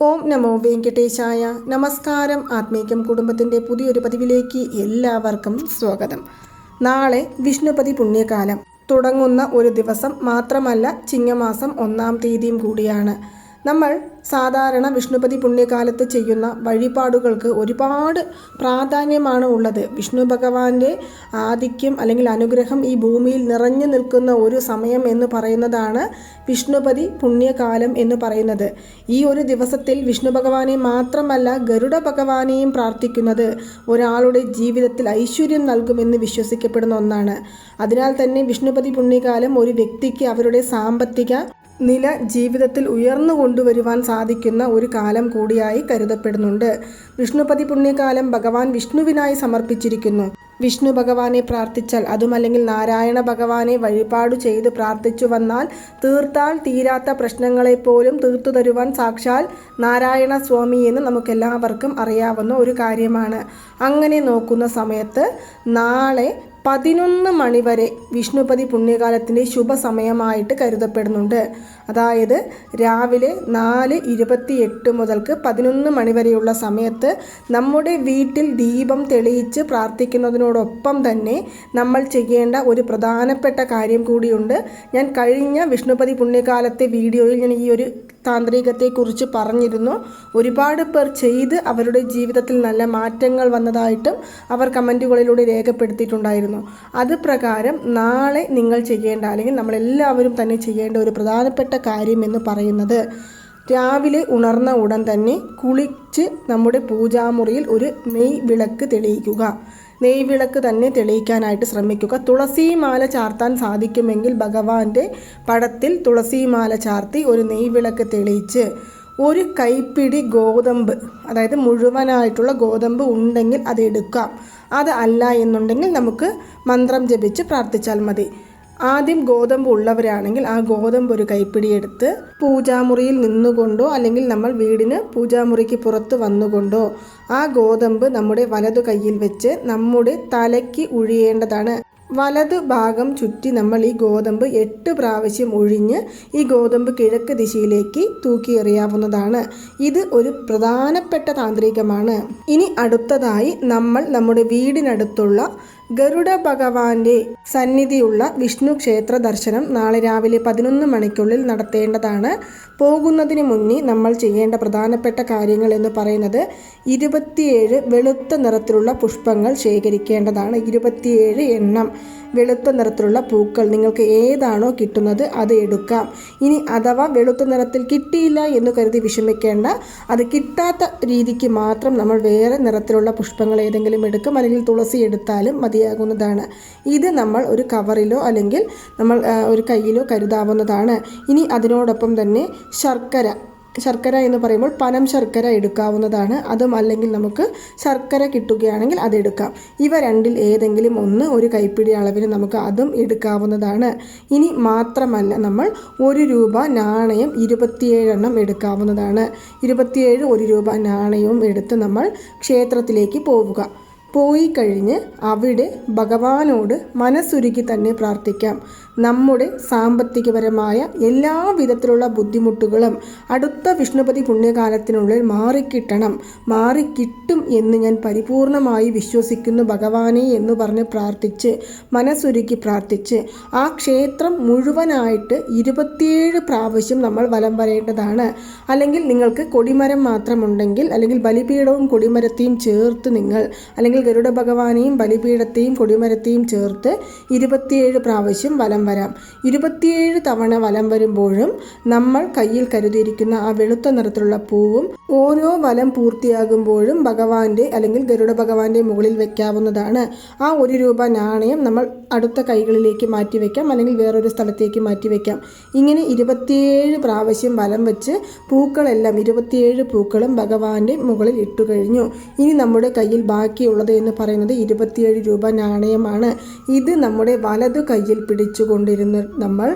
ഓം നമോ വെങ്കടേശായ. നമസ്കാരം. ആത്മീകം കുടുംബത്തിന്റെ പുതിയൊരു പതിവിലേക്ക് എല്ലാവർക്കും സ്വാഗതം. നാളെ വിഷ്ണുപതി പുണ്യകാലം. തുടങ്ങുന്ന ഒരു ദിവസം മാത്രമല്ല ചിങ്ങമാസം ഒന്നാം തീയതിയും കൂടിയാണ്. നമ്മൾ സാധാരണ വിഷ്ണുപതി പുണ്യകാലത്ത് ചെയ്യുന്ന വഴിപാടുകൾക്ക് ഒരുപാട് പ്രാധാന്യമാണ് ഉള്ളത്. വിഷ്ണു ഭഗവാന്റെ ആധിക്യം അല്ലെങ്കിൽ അനുഗ്രഹം ഈ ഭൂമിയിൽ നിറഞ്ഞു നിൽക്കുന്ന ഒരു സമയം എന്ന് പറയുന്നതാണ് വിഷ്ണുപതി പുണ്യകാലം എന്ന് പറയുന്നത്. ഈ ഒരു ദിവസത്തിൽ വിഷ്ണു ഭഗവാനെ മാത്രമല്ല ഗരുഡ ഭഗവാനെയും പ്രാർത്ഥിക്കുന്നത് ഒരാളുടെ ജീവിതത്തിൽ ഐശ്വര്യം നൽകുമെന്ന് വിശ്വസിക്കപ്പെടുന്ന ഒന്നാണ്. അതിനാൽ തന്നെ വിഷ്ണുപതി പുണ്യകാലം ഒരു വ്യക്തിക്ക് അവരുടെ സാമ്പത്തിക നില ജീവിതത്തിൽ ഉയർന്നു കൊണ്ടുവരുവാൻ സാധിക്കുന്ന ഒരു കാലം കൂടിയായി കരുതപ്പെടുന്നുണ്ട്. വിഷ്ണുപതി പുണ്യകാലം ഭഗവാൻ വിഷ്ണുവിനായി സമർപ്പിച്ചിരിക്കുന്നു. വിഷ്ണു ഭഗവാനെ പ്രാർത്ഥിച്ചാൽ അതുമല്ലെങ്കിൽ നാരായണ ഭഗവാനെ വഴിപാടു ചെയ്ത് പ്രാർത്ഥിച്ചു വന്നാൽ തീർത്താൽ തീരാത്ത പ്രശ്നങ്ങളെപ്പോലും തീർത്തു തരുവാൻ സാക്ഷാൽ നാരായണ സ്വാമി എന്ന് നമുക്കെല്ലാവർക്കും അറിയാവുന്ന ഒരു കാര്യമാണ്. അങ്ങനെ നോക്കുന്ന സമയത്ത് നാളെ പതിനൊന്ന് മണിവരെ വിഷ്ണുപതി പുണ്യകാലത്തിന്റെ ശുഭസമയമായിട്ട് കരുതപ്പെടുന്നുണ്ട്. അതായത് രാവിലെ നാല് ഇരുപത്തി എട്ട് മുതൽക്ക് പതിനൊന്ന് മണിവരെയുള്ള സമയത്ത് നമ്മുടെ വീട്ടിൽ ദീപം തെളിയിച്ച് പ്രാർത്ഥിക്കുന്നതിനോടൊപ്പം തന്നെ നമ്മൾ ചെയ്യേണ്ട ഒരു പ്രധാനപ്പെട്ട കാര്യം കൂടിയുണ്ട്. ഞാൻ കഴിഞ്ഞ വിഷ്ണുപതി പുണ്യകാലത്തെ വീഡിയോയിൽ ഞാൻ ഈ ഒരു താന്ത്രികത്തെക്കുറിച്ച് പറഞ്ഞിരുന്നു. ഒരുപാട് പേർ ചെയ്ത് അവരുടെ ജീവിതത്തിൽ നല്ല മാറ്റങ്ങൾ വന്നതായിട്ടും അവർ കമന്റുകളിലൂടെ രേഖപ്പെടുത്തിയിട്ടുണ്ടായിരുന്നു. അത് പ്രകാരം നാളെ നിങ്ങൾ ചെയ്യേണ്ട അല്ലെങ്കിൽ നമ്മളെല്ലാവരും തന്നെ ചെയ്യേണ്ട ഒരു പ്രധാനപ്പെട്ട കാര്യം എന്ന് പറയുന്നത് രാവിലെ ഉണർന്ന ഉടൻ തന്നെ കുളിച്ച് നമ്മുടെ പൂജാമുറിയിൽ ഒരു നെയ് വിളക്ക് തെളിയിക്കുക. നെയ് വിളക്ക് തന്നെ തെളിയിക്കാനായിട്ട് ശ്രമിക്കുക. തുളസിമാല ചാർത്താൻ സാധിക്കുമെങ്കിൽ ഭഗവാന്റെ പടത്തിൽ തുളസിമാല ചാർത്തി ഒരു നെയ് വിളക്ക് തെളിയിച്ച് ഒരു കൈപ്പിടി ഗോതമ്പ് അതായത് മുഴുവനായിട്ടുള്ള ഗോതമ്പ് ഉണ്ടെങ്കിൽ അത് എടുക്കാം. അത് അല്ല എന്നുണ്ടെങ്കിൽ നമുക്ക് മന്ത്രം ജപിച്ച് പ്രാർത്ഥിച്ചാൽ മതി. ആദ്യം ഗോതമ്പ് ഉള്ളവരാണെങ്കിൽ ആ ഗോതമ്പ് ഒരു കൈപ്പിടി എടുത്ത് പൂജാമുറിയിൽ നിന്നുകൊണ്ടോ അല്ലെങ്കിൽ നമ്മൾ വീടിന് പൂജാമുറിക്ക് പുറത്ത് വന്നുകൊണ്ടോ ആ ഗോതമ്പ് നമ്മുടെ വലതു കയ്യിൽ വെച്ച് നമ്മുടെ തലയ്ക്ക് ഉഴിയേണ്ടതാണ്. വലത് ഭാഗം ചുറ്റി നമ്മൾ ഈ ഗോതമ്പ് എട്ട് പ്രാവശ്യം ഒഴിഞ്ഞ് ഈ ഗോതമ്പ് കിഴക്ക് ദിശയിലേക്ക് തൂക്കി എറിയാവുന്നതാണ്. ഇത് ഒരു പ്രധാനപ്പെട്ട താന്ത്രികമാണ്. ഇനി അടുത്തതായി നമ്മൾ നമ്മുടെ വീടിനടുത്തുള്ള ഗരുഡ ഭഗവാന്റെ സന്നിധിയുള്ള വിഷ്ണു ക്ഷേത്ര ദർശനം നാളെ രാവിലെ പതിനൊന്ന് മണിക്കുള്ളിൽ നടത്തേണ്ടതാണ്. പോകുന്നതിന് മുന്നേ നമ്മൾ ചെയ്യേണ്ട പ്രധാനപ്പെട്ട കാര്യങ്ങൾ എന്ന് പറയുന്നത് ഇരുപത്തിയേഴ് വെളുത്ത നിറത്തിലുള്ള പുഷ്പങ്ങൾ ശേഖരിക്കേണ്ടതാണ്. ഇരുപത്തിയേഴ് എണ്ണം വെളുത്ത നിറത്തിലുള്ള പൂക്കൾ നിങ്ങൾക്ക് ഏതാണോ കിട്ടുന്നത് അത് എടുക്കാം. ഇനി അഥവാ വെളുത്ത നിറത്തിൽ കിട്ടിയില്ല എന്ന് കരുതി വിഷമിക്കേണ്ട. അത് കിട്ടാത്ത രീതിക്ക് മാത്രം നമ്മൾ വേറെ നിറത്തിലുള്ള പുഷ്പങ്ങൾ ഏതെങ്കിലും എടുക്കും. അല്ലെങ്കിൽ തുളസി എടുത്താലും മതിയാകുന്നതാണ്. ഇത് നമ്മൾ ഒരു കവറിലോ അല്ലെങ്കിൽ നമ്മൾ ഒരു കയ്യിലോ കരുതാവുന്നതാണ്. ഇനി അതിനോടൊപ്പം തന്നെ ശർക്കര. ശർക്കര എന്ന് പറയുമ്പോൾ പനം ശർക്കര എടുക്കാവുന്നതാണ്. അതും അല്ലെങ്കിൽ നമുക്ക് ശർക്കര കിട്ടുകയാണെങ്കിൽ അതെടുക്കാം ഇവ രണ്ടിൽ ഏതെങ്കിലും ഒന്ന് ഒരു കൈപ്പിടി അളവിന് നമുക്ക് അതും എടുക്കാവുന്നതാണ്. ഇനി മാത്രമല്ല നമ്മൾ ഒരു രൂപ നാണയം ഇരുപത്തിയേഴെണ്ണം എടുക്കാവുന്നതാണ്. ഇരുപത്തിയേഴ് ഒരു രൂപ നാണയവും എടുത്ത് നമ്മൾ ക്ഷേത്രത്തിലേക്ക് പോവുക. പോയി കഴിഞ്ഞ് അവിടെ ഭഗവാനോട് മനസ്സുരുക്കി തന്നെ പ്രാർത്ഥിക്കാം. നമ്മുടെ സാമ്പത്തികപരമായ എല്ലാ വിധത്തിലുള്ള ബുദ്ധിമുട്ടുകളും അടുത്ത വിഷ്ണുപതി പുണ്യകാലത്തിനുള്ളിൽ മാറിക്കിട്ടണം മാറിക്കിട്ടും എന്ന് ഞാൻ പരിപൂർണമായി വിശ്വസിക്കുന്നു ഭഗവാനെ എന്ന് പറഞ്ഞ് പ്രാർത്ഥിച്ച് മനസ്സുരുക്കി പ്രാർത്ഥിച്ച്. ആ ക്ഷേത്രം മുഴുവനായിട്ട് ഇരുപത്തിയേഴ് പ്രാവശ്യം നമ്മൾ വലം വരേണ്ടതാണ്. അല്ലെങ്കിൽ നിങ്ങൾക്ക് കൊടിമരം മാത്രമുണ്ടെങ്കിൽ അല്ലെങ്കിൽ ബലിപീഠവും കൊടിമരത്തെയും ചേർത്ത് നിങ്ങൾ അല്ലെങ്കിൽ ഗരുഡ ഭഗവാനെയും ബലിപീഠത്തെയും കൊടിമരത്തെയും ചേർത്ത് ഇരുപത്തിയേഴ് പ്രാവശ്യം വലം വരാം. ഇരുപത്തിയേഴ് തവണ വലം വരുമ്പോഴും നമ്മൾ കയ്യിൽ കരുതിയിരിക്കുന്ന ആ വെളുത്ത നിറത്തിലുള്ള പൂവും ഓരോ വലം പൂർത്തിയാകുമ്പോഴും ഭഗവാന്റെ അല്ലെങ്കിൽ ഗരുഡ ഭഗവാന്റെ മുകളിൽ വെക്കാവുന്നതാണ്. ആ ഒരു രൂപ നാണയം നമ്മൾ അടുത്ത കൈകളിലേക്ക് മാറ്റി വെക്കാം അല്ലെങ്കിൽ വേറൊരു സ്ഥലത്തേക്ക് മാറ്റി വെക്കാം. ഇങ്ങനെ ഇരുപത്തിയേഴ് പ്രാവശ്യം വലം വെച്ച് പൂക്കളെല്ലാം ഇരുപത്തിയേഴ് പൂക്കളും ഭഗവാന്റെ മുകളിൽ ഇട്ടു കഴിഞ്ഞു. ഇനി നമ്മുടെ കയ്യിൽ ബാക്കിയുള്ളത് എന്ന് പറയുന്നത് ഇരുപത്തിയേഴ് രൂപ നാണയമാണ്. ഇത് നമ്മുടെ വലതു കയ്യിൽ പിടിച്ചുകൊണ്ടിരുന്ന് നമ്മൾ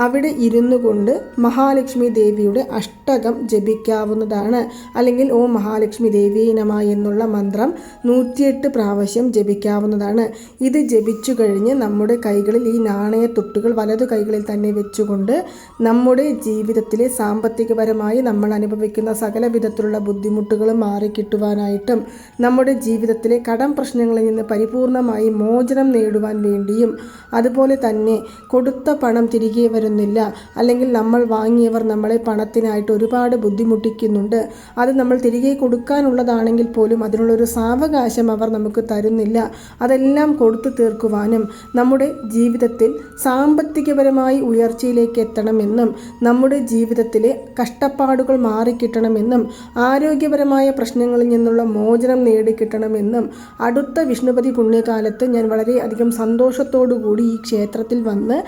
അവിടെ ഇരുന്നു കൊണ്ട് മഹാലക്ഷ്മി ദേവിയുടെ അഷ്ടകം ജപിക്കാവുന്നതാണ്. അല്ലെങ്കിൽ ഓം മഹാലക്ഷ്മി ദേവി നമ എന്നുള്ള മന്ത്രം നൂറ്റിയെട്ട് പ്രാവശ്യം ജപിക്കാവുന്നതാണ്. ഇത് ജപിച്ചു കഴിഞ്ഞ് നമ്മുടെ കൈകളിൽ ഈ നാണയത്തൊട്ടുകൾ വലതു കൈകളിൽ തന്നെ വെച്ചുകൊണ്ട് നമ്മുടെ ജീവിതത്തിലെ സാമ്പത്തികപരമായി നമ്മൾ അനുഭവിക്കുന്ന സകല വിധത്തിലുള്ള ബുദ്ധിമുട്ടുകളും മാറിക്കിട്ടുവാനായിട്ടും നമ്മുടെ ജീവിതത്തിലെ കടം പ്രശ്നങ്ങളിൽ നിന്ന് പരിപൂർണമായി മോചനം നേടുവാൻ വേണ്ടിയും അതുപോലെ തന്നെ കൊടുത്ത പണം തിരികെ വരുന്നില്ല അല്ലെങ്കിൽ നമ്മൾ വാങ്ങിയവർ നമ്മളെ പണത്തിനായിട്ട് ഒരുപാട് ബുദ്ധിമുട്ടിക്കുന്നുണ്ട്. അത് നമ്മൾ തിരികെ കൊടുക്കാനുള്ളതാണെങ്കിൽ പോലും അതിനുള്ളൊരു സാവകാശം അവർ നമുക്ക് തരുന്നില്ല. അതെല്ലാം കൊടുത്തു തീർക്കുവാനും നമ്മുടെ ജീവിതത്തിൽ സാമ്പത്തികപരമായി ഉയർച്ചയിലേക്ക് എത്തണമെന്നും നമ്മുടെ ജീവിതത്തിലെ കഷ്ടപ്പാടുകൾ മാറിക്കിട്ടണമെന്നും ആരോഗ്യപരമായ പ്രശ്നങ്ങളിൽ നിന്നുള്ള മോചനം നേടിക്കിട്ടണമെന്നും അടുത്ത വിഷ്ണുപതി പുണ്യകാലത്ത് ഞാൻ വളരെയധികം സന്തോഷത്തോടു കൂടി ഈ ക്ഷേത്രത്തിൽ വന്ന്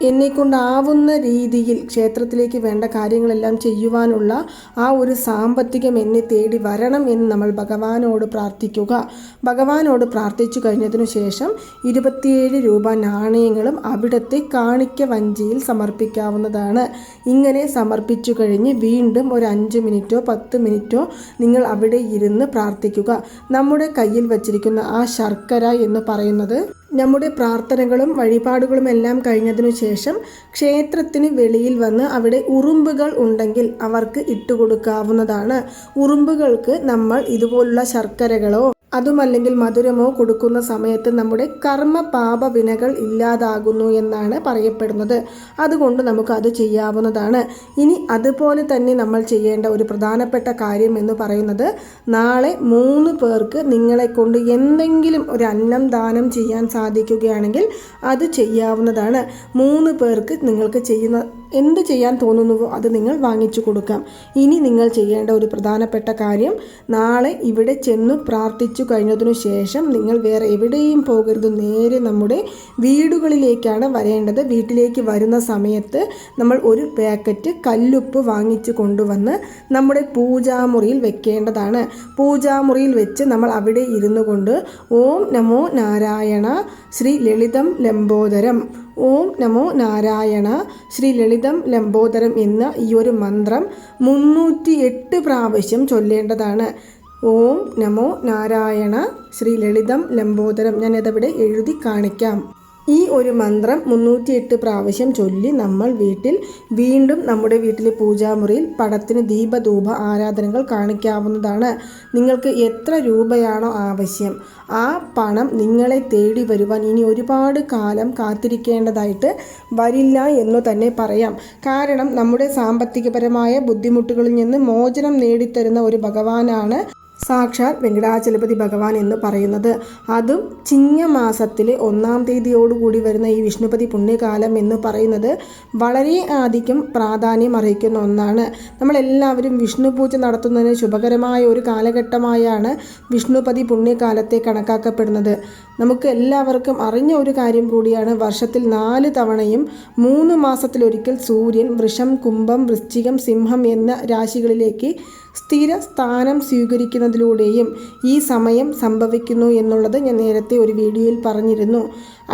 എന്നെക്കൊണ്ടാവുന്ന രീതിയിൽ ക്ഷേത്രത്തിലേക്ക് വേണ്ട കാര്യങ്ങളെല്ലാം ചെയ്യുവാനുള്ള ആ ഒരു സാമ്പത്തികം എന്നെ തേടി വരണം എന്ന് നമ്മൾ ഭഗവാനോട് പ്രാർത്ഥിക്കുക. ഭഗവാനോട് പ്രാർത്ഥിച്ചു കഴിഞ്ഞതിനു ശേഷം ഇരുപത്തിയേഴ് രൂപ നാണയങ്ങളും അവിടുത്തെ കാണിക്ക വഞ്ചിയിൽ സമർപ്പിക്കാവുന്നതാണ്. ഇങ്ങനെ സമർപ്പിച്ചു കഴിഞ്ഞ് വീണ്ടും ഒരു അഞ്ച് മിനിറ്റോ പത്ത് മിനിറ്റോ നിങ്ങൾ അവിടെ ഇരുന്ന് പ്രാർത്ഥിക്കുക. നമ്മുടെ കയ്യിൽ വച്ചിരിക്കുന്ന ആ ശർക്കര എന്ന് പറയുന്നത് നമ്മുടെ പ്രാർത്ഥനകളും വഴിപാടുകളും എല്ലാം കഴിഞ്ഞതിനു ശേഷം ക്ഷേത്രത്തിന് വെളിയിൽ വന്ന് അവിടെ ഉറുമ്പുകൾ ഉണ്ടെങ്കിൽ അവർക്ക് ഇട്ടുകൊടുക്കാവുന്നതാണ്. ഉറുമ്പുകൾക്ക് നമ്മൾ ഇതുപോലുള്ള ശർക്കരകളോ അതുമല്ലെങ്കിൽ മധുരമോ കൊടുക്കുന്ന സമയത്ത് നമ്മുടെ കർമ്മ പാപ വിനകൾ ഇല്ലാതാകുന്നു എന്നാണ് പറയപ്പെടുന്നത്. അതുകൊണ്ട് നമുക്ക് അത് ചെയ്യാവുന്നതാണ്. ഇനി അതുപോലെ തന്നെ നമ്മൾ ചെയ്യേണ്ട ഒരു പ്രധാനപ്പെട്ട കാര്യം എന്ന് പറയുന്നത് നാളെ മൂന്ന് പേർക്ക് നിങ്ങളെ കൊണ്ട് എന്തെങ്കിലും ഒരു അന്നം ദാനം ചെയ്യാൻ സാധിക്കുകയാണെങ്കിൽ അത് ചെയ്യാവുന്നതാണ്. മൂന്ന് പേർക്ക് നിങ്ങൾക്ക് ചെയ്യുന്ന എന്ത് ചെയ്യാൻ തോന്നുന്നുവോ അത് നിങ്ങൾ വാങ്ങിച്ചു കൊടുക്കാം. ഇനി നിങ്ങൾ ചെയ്യേണ്ട ഒരു പ്രധാനപ്പെട്ട കാര്യം നാളെ ഇവിടെ ചെന്ന് പ്രാർത്ഥിച്ചു കഴിഞ്ഞതിനു ശേഷം നിങ്ങൾ വേറെ എവിടെയും പോകരുത്. നേരെ നമ്മുടെ വീടുകളിലേക്കാണ് വരേണ്ടത്. വീട്ടിലേക്ക് വരുന്ന സമയത്ത് നമ്മൾ ഒരു പാക്കറ്റ് കല്ലുപ്പ് വാങ്ങിച്ചു കൊണ്ടുവന്ന് നമ്മുടെ പൂജാമുറിയിൽ വെക്കേണ്ടതാണ്. പൂജാമുറിയിൽ വെച്ച് നമ്മൾ അവിടെ ഇരുന്നു കൊണ്ട് ഓം നമോ നാരായണ ശ്രീ ലളിതം ലംബോദരം. ഓം നമോ നാരായണ ശ്രീ ലളിതം ലംബോദരം എന്ന ഈ ഒരു മന്ത്രം മുന്നൂറ്റി എട്ട് പ്രാവശ്യം ചൊല്ലേണ്ടതാണ്. ഓം നമോ നാരായണ ശ്രീ ലളിതം ലംബോദരം. ഞാനതവിടെ എഴുതി കാണിക്കാം. ഈ ഒരു മന്ത്രം മുന്നൂറ്റിയെട്ട് പ്രാവശ്യം ചൊല്ലി നമ്മൾ വീട്ടിൽ വീണ്ടും നമ്മുടെ വീട്ടിലെ പൂജാമുറിയിൽ പടത്തിന് ദീപധൂപ ആരാധനകൾ കാണിക്കാവുന്നതാണ്. നിങ്ങൾക്ക് എത്ര രൂപയാണോ ആവശ്യം ആ പണം നിങ്ങളെ തേടി വരുവാൻ ഇനി ഒരുപാട് കാലം കാത്തിരിക്കേണ്ടതായിട്ട് വരില്ല എന്ന് തന്നെ പറയാം. കാരണം നമ്മുടെ സാമ്പത്തികപരമായ ബുദ്ധിമുട്ടുകളിൽ നിന്ന് മോചനം നേടിത്തരുന്ന ഒരു ഭഗവാനാണ് സാക്ഷാൽ വെങ്കടാചലപതി ഭഗവാൻ എന്ന് പറയുന്നത്. അതും ചിങ്ങമാസത്തിലെ ഒന്നാം തീയതിയോടുകൂടി വരുന്ന ഈ വിഷ്ണുപതി പുണ്യകാലം എന്ന് പറയുന്നത് വളരെ അധികം പ്രാധാന്യം അറിയിക്കുന്ന ഒന്നാണ്. നമ്മളെല്ലാവരും വിഷ്ണു പൂജ നടത്തുന്നതിന് ശുഭകരമായ ഒരു കാലഘട്ടമായാണ് വിഷ്ണുപതി പുണ്യകാലത്തെ കണക്കാക്കപ്പെടുന്നത്. നമുക്ക് എല്ലാവർക്കും അറിഞ്ഞ ഒരു കാര്യം കൂടിയാണ് വർഷത്തിൽ നാല് തവണയും മൂന്ന് മാസത്തിലൊരിക്കൽ സൂര്യൻ വൃഷം കുംഭം വൃശ്ചികം സിംഹം എന്ന രാശികളിലേക്ക് സ്ഥിര സ്ഥാനം സ്വീകരിക്കുന്നതിലൂടെയും ഈ സമയം സംഭവിക്കുന്നു എന്നുള്ളത് ഞാൻ നേരത്തെ ഒരു വീഡിയോയിൽ പറഞ്ഞിരുന്നു.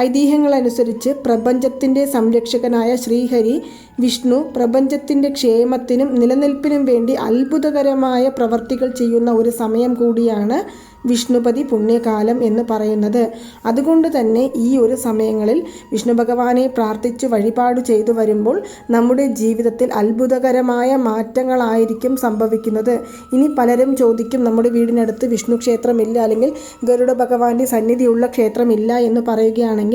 ഐതിഹ്യങ്ങളനുസരിച്ച് പ്രപഞ്ചത്തിന്റെ സംരക്ഷകനായ ശ്രീഹരി വിഷ്ണു പ്രപഞ്ചത്തിന്റെ ക്ഷേമത്തിനും നിലനിൽപ്പിനും വേണ്ടി അത്ഭുതകരമായ പ്രവർത്തികൾ ചെയ്യുന്ന ഒരു സമയം കൂടിയാണ് വിഷ്ണുപതി പുണ്യകാലം എന്ന് പറയുന്നത്. അതുകൊണ്ട് തന്നെ ഈ ഒരു സമയങ്ങളിൽ വിഷ്ണു ഭഗവാനെ പ്രാർത്ഥിച്ച് വഴിപാട് ചെയ്തു വരുമ്പോൾ നമ്മുടെ ജീവിതത്തിൽ അത്ഭുതകരമായ മാറ്റങ്ങളായിരിക്കും സംഭവിക്കുന്നത്. ഇനി പലരും ചോദിക്കും നമ്മുടെ വീടിനടുത്ത് വിഷ്ണു ക്ഷേത്രമില്ല അല്ലെങ്കിൽ ഗരുഡ ഭഗവാന്റെ സന്നിധിയുള്ള ക്ഷേത്രമില്ല എന്ന് പറയുകയാണെങ്കിൽ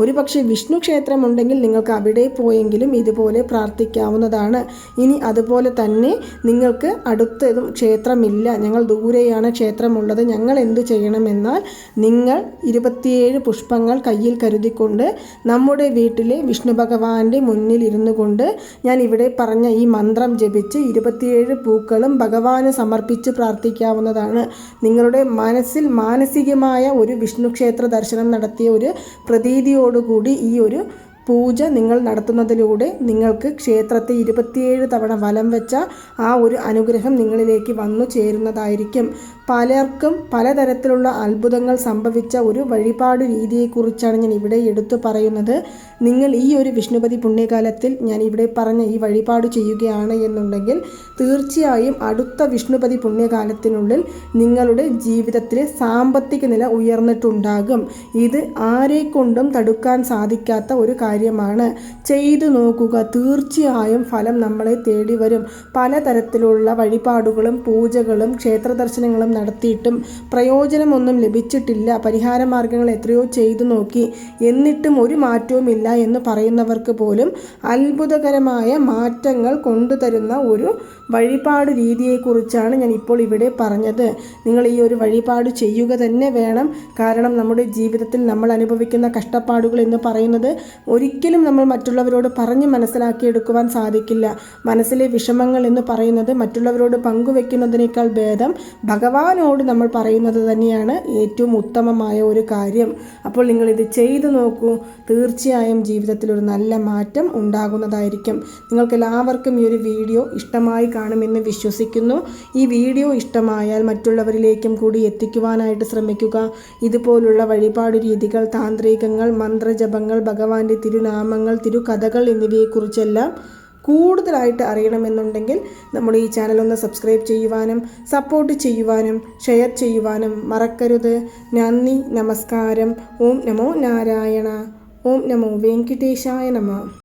ഒരുപക്ഷെ വിഷ്ണു ക്ഷേത്രമുണ്ടെങ്കിൽ നിങ്ങൾക്ക് അവിടെ പോയെങ്കിലും ഇതുപോലെ പ്രാർത്ഥിക്കാവുന്നതാണ്. ഇനി അതുപോലെ തന്നെ നിങ്ങൾക്ക് അടുത്തതും ക്ഷേത്രമില്ല. ഞങ്ങൾ ദൂരെയാണ് ക്ഷേത്രമുള്ളത്. ഞങ്ങൾ എന്തു ചെയ്യണമെന്നാൽ നിങ്ങൾ ഇരുപത്തിയേഴ് പുഷ്പങ്ങൾ കയ്യിൽ കരുതിക്കൊണ്ട് നമ്മുടെ വീട്ടിലെ വിഷ്ണു ഭഗവാന്റെ മുന്നിൽ ഇരുന്നു കൊണ്ട് ഞാൻ ഇവിടെ പറഞ്ഞ ഈ മന്ത്രം ജപിച്ച് ഇരുപത്തിയേഴ് പൂക്കളും ഭഗവാന് സമർപ്പിച്ച് പ്രാർത്ഥിക്കാവുന്നതാണ്. നിങ്ങളുടെ മനസ്സിൽ മാനസികമായ ഒരു വിഷ്ണു ക്ഷേത്ര ദർശനം നടത്തിയ ഒരു പ്രതീതിയോടുകൂടി ഈ ഒരു പൂജ നിങ്ങൾ നടത്തുന്നതിലൂടെ നിങ്ങൾക്ക് ക്ഷേത്രത്തെ ഇരുപത്തിയേഴ് തവണ വലം വെച്ച ആ ഒരു അനുഗ്രഹം നിങ്ങളിലേക്ക് വന്നു ചേരുന്നതായിരിക്കും. പലർക്കും പലതരത്തിലുള്ള അത്ഭുതങ്ങൾ സംഭവിച്ച ഒരു വഴിപാട് രീതിയെക്കുറിച്ചാണ് ഞാൻ ഇവിടെ എടുത്തു പറയുന്നത്. നിങ്ങൾ ഈ ഒരു വിഷ്ണുപതി പുണ്യകാലത്തിൽ ഞാൻ ഇവിടെ പറഞ്ഞ ഈ വഴിപാട് ചെയ്യുകയാണ് എന്നുണ്ടെങ്കിൽ തീർച്ചയായും അടുത്ത വിഷ്ണുപതി പുണ്യകാലത്തിനുള്ളിൽ നിങ്ങളുടെ ജീവിതത്തിലെ സാമ്പത്തിക നില ഉയർന്നിട്ടുണ്ടാകും. ഇത് ആരെക്കൊണ്ടും തടുക്കാൻ സാധിക്കാത്ത ഒരു കാര്യമാണ്. ചെയ്തു നോക്കുക തീർച്ചയായും ഫലം നമ്മളെ തേടി വരും പലതരത്തിലുള്ള വഴിപാടുകളും പൂജകളും ക്ഷേത്ര ദർശനങ്ങളും നടത്തിയിട്ടും പ്രയോജനമൊന്നും ലഭിച്ചിട്ടില്ല. പരിഹാര മാർഗങ്ങൾ എത്രയോ ചെയ്തു നോക്കി. എന്നിട്ടും ഒരു മാറ്റവുമില്ല എന്ന് പറയുന്നവർക്ക് പോലും അത്ഭുതകരമായ മാറ്റങ്ങൾ കൊണ്ടുതരുന്ന ഒരു വഴിപാട് രീതിയെക്കുറിച്ചാണ് ഞാൻ ഇപ്പോൾ ഇവിടെ പറഞ്ഞത്. നിങ്ങൾ ഈ ഒരു വഴിപാട് ചെയ്യുക തന്നെ വേണം. കാരണം നമ്മുടെ ജീവിതത്തിൽ നമ്മൾ അനുഭവിക്കുന്ന കഷ്ടപ്പാടുകൾ എന്ന് പറയുന്നത് ഒരിക്കലും നമ്മൾ മറ്റുള്ളവരോട് പറഞ്ഞ് മനസ്സിലാക്കിയെടുക്കുവാൻ സാധിക്കില്ല. മനസ്സിലെ വിഷമങ്ങൾ എന്ന് പറയുന്നത് മറ്റുള്ളവരോട് പങ്കുവെക്കുന്നതിനേക്കാൾ ഭേദം ഭഗവാനോട് നമ്മൾ പറയുന്നത് തന്നെയാണ് ഏറ്റവും ഉത്തമമായ ഒരു കാര്യം. അപ്പോൾ നിങ്ങൾ ഇത് ചെയ്തു നോക്കൂ. തീർച്ചയായും ജീവിതത്തിൽ ഒരു നല്ല മാറ്റം ഉണ്ടാകുന്നതായിരിക്കും. നിങ്ങൾക്ക് എല്ലാവർക്കും ഈ ഒരു വീഡിയോ ഇഷ്ടമായി കാണുമെന്ന് വിശ്വസിക്കുന്നു. ഈ വീഡിയോ ഇഷ്ടമായാൽ മറ്റുള്ളവരിലേക്കും കൂടി എത്തിക്കുവാനായിട്ട് ശ്രമിക്കുക. ഇതുപോലുള്ള വഴിപാട് രീതികൾ താന്ത്രികങ്ങൾ മന്ത്രജപങ്ങൾ ഭഗവാന്റെ തിരുനാമങ്ങൾ തിരുകഥകൾ എന്നിവയെക്കുറിച്ചെല്ലാം കൂടുതലായിട്ട് അറിയണമെന്നുണ്ടെങ്കിൽ നമ്മുടെ ഈ ചാനൽ ഒന്ന് സബ്സ്ക്രൈബ് ചെയ്യുവാനും സപ്പോർട്ട് ചെയ്യുവാനും ഷെയർ ചെയ്യുവാനും മറക്കരുത്. നന്ദി നമസ്കാരം. ഓം നമോ നാരായണ. ഓം നമോ വെങ്കിടേശായ നമ.